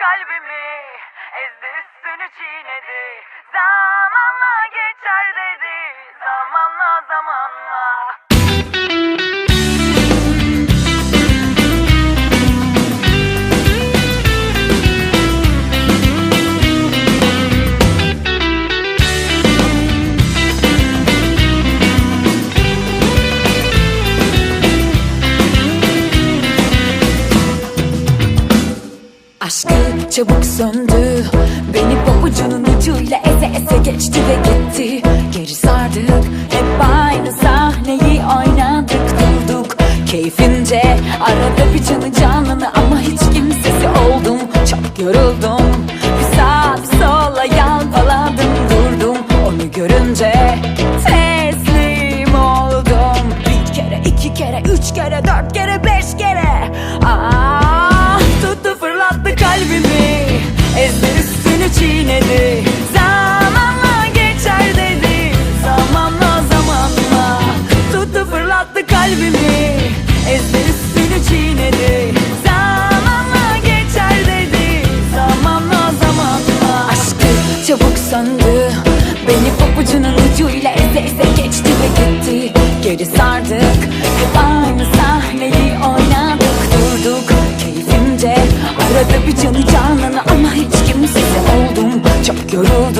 kalbimi Ezdi üstünü çiğnedi. Zamanla geçer dedi Zamanla zamanla. Aşkı çabuk söndü. Beni pabucunun ucuyla eze eze geçti ve gitti. Geri sardık hep aynı sahneyi oynadık durduk. Keyfince arada bir canı canını ama hiç kimsesi kalbimi. Ezdi üstünü çiğnedi. Zamanla geçer dedi. Zamanla zamanla. Aşkı çabuk söndü. Beni pabucunun ucuyla eze eze geçti ve gitti. Geri sardık. Hep aynı sahneyi oynadık durduk. Keyfimce arada bir canı canını ama hiç kimsesi oldum. Çok yoruldum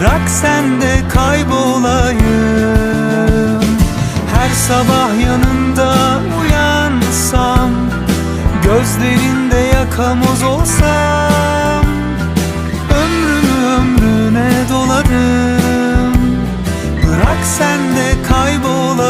Bırak sen de kaybolayım. Her sabah yanında uyansam Gözlerinde yakamoz olsam Ömrümü ömrüne doladım Bırak sen de kaybolayım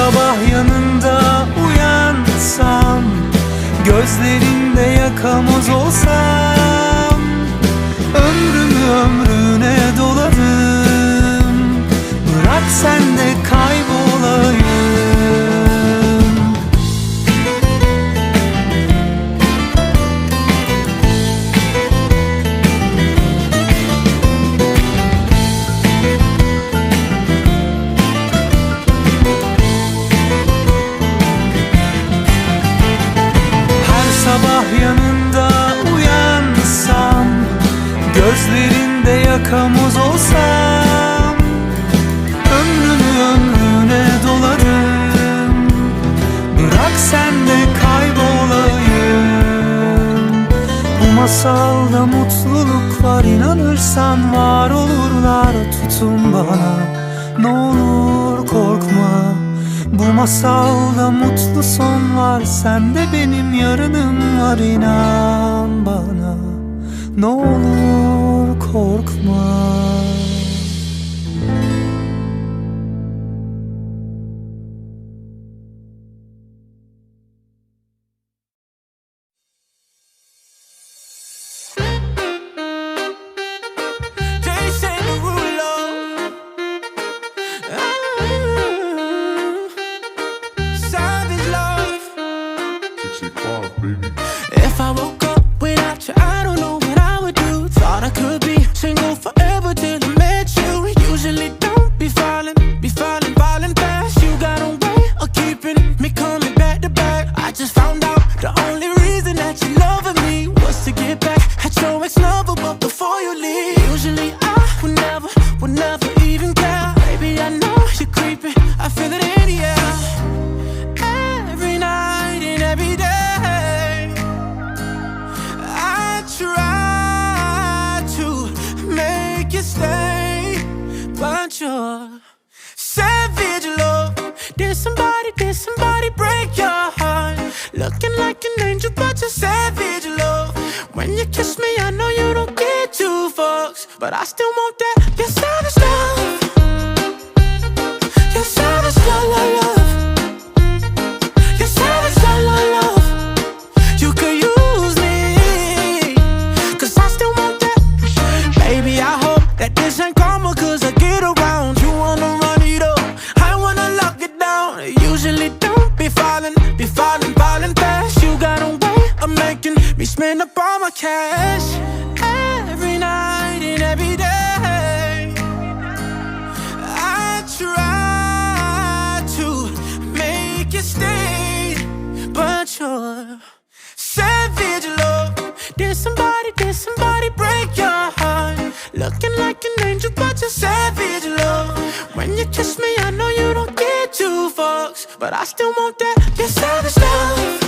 sabah yanında uyansam Gözlerinde yakamoz olsam da mutluluk inanırsan var olurlar. Tutun bana ne olur korkma. Bu masalda mutlu son var Sen de benim yarınım var inan bana. Ne olur korkma. baby. looking like an angel, but you're savage, love. When you kiss me, I know you don't get two fucks, but I still want that. Yes, I looking like an angel, but you're savage, love. When you kiss me, I know you don't get two fucks, but I still want that. You're savage, love.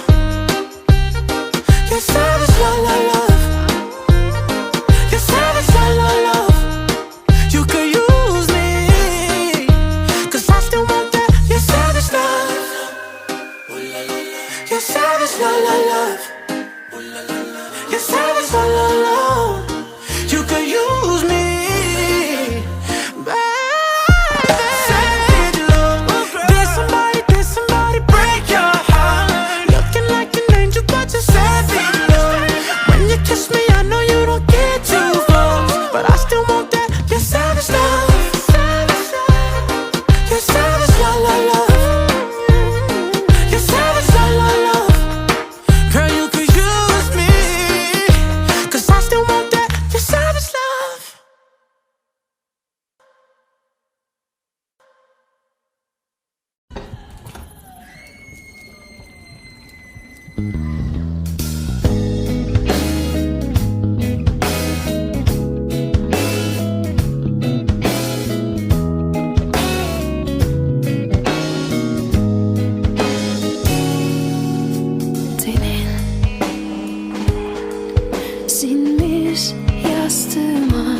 sinmiş yastığıma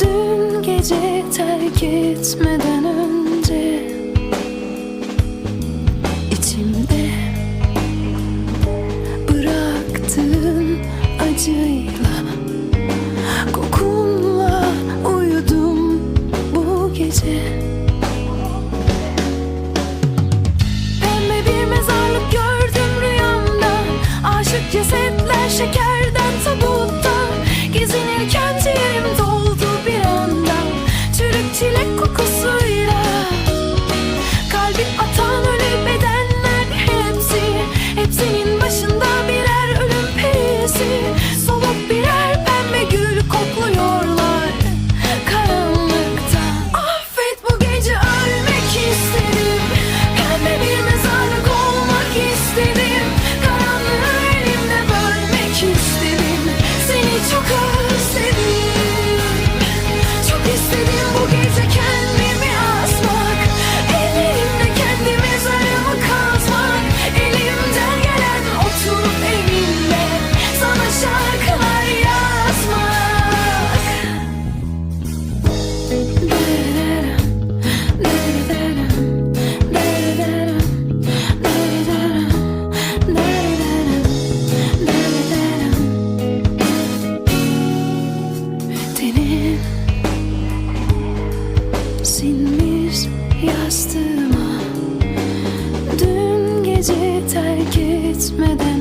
Dün gece terk etmeden acıyla Kokunla uyudum bu gece. Pembe bir mezarlık gördüm rüyamda. Aşık cesetler şeker etmeden